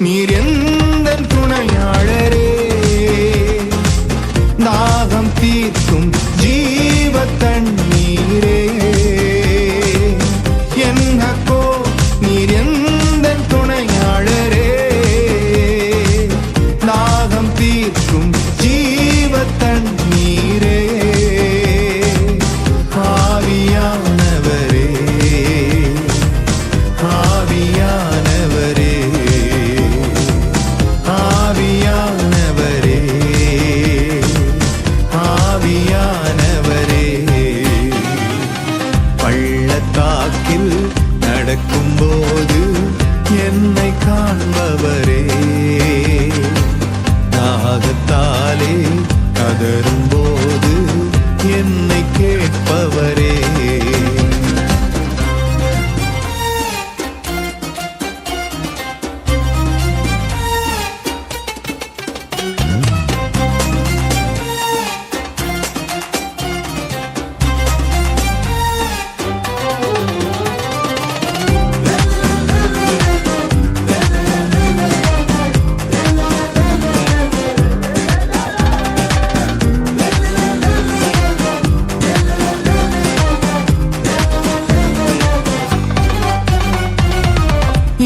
미련 தாகத்தாலே கதரும் போது என்னை கேட்பவரே.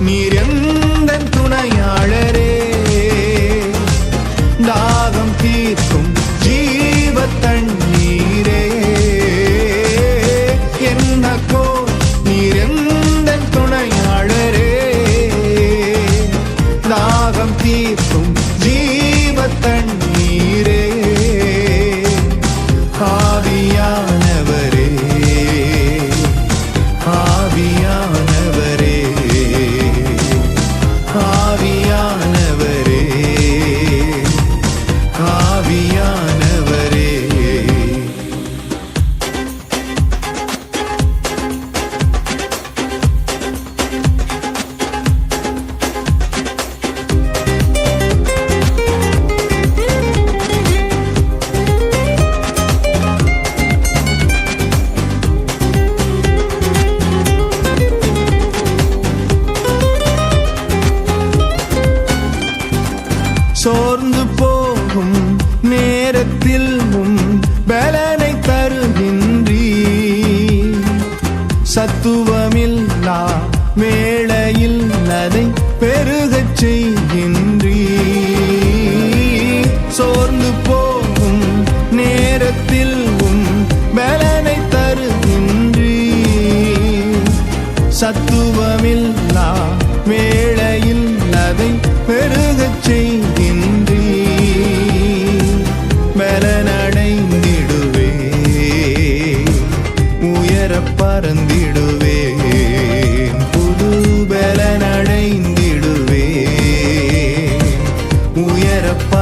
Miriam.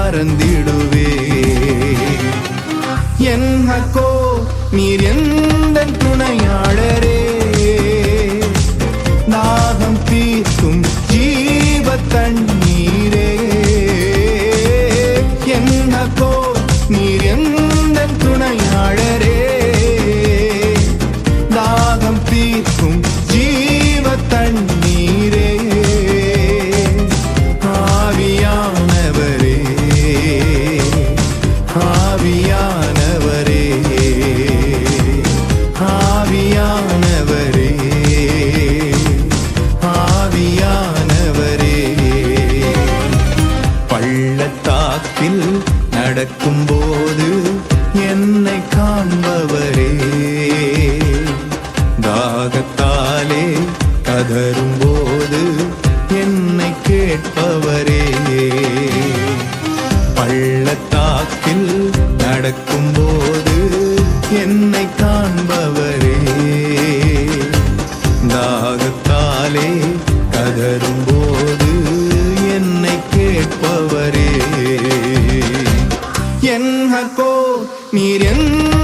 மறந்திடுவே. என் ஹக்கோ நீர் என் தாகத்தாலே கதரும்போது என்னை கேட்பவரே. பள்ளத்தாக்கில் நடக்கும் போது என்னை காண்பவரே. தாகத்தாலே கதரும் போது என்னை கேட்பவரே. என் ஹக்கோ நீர் எந்த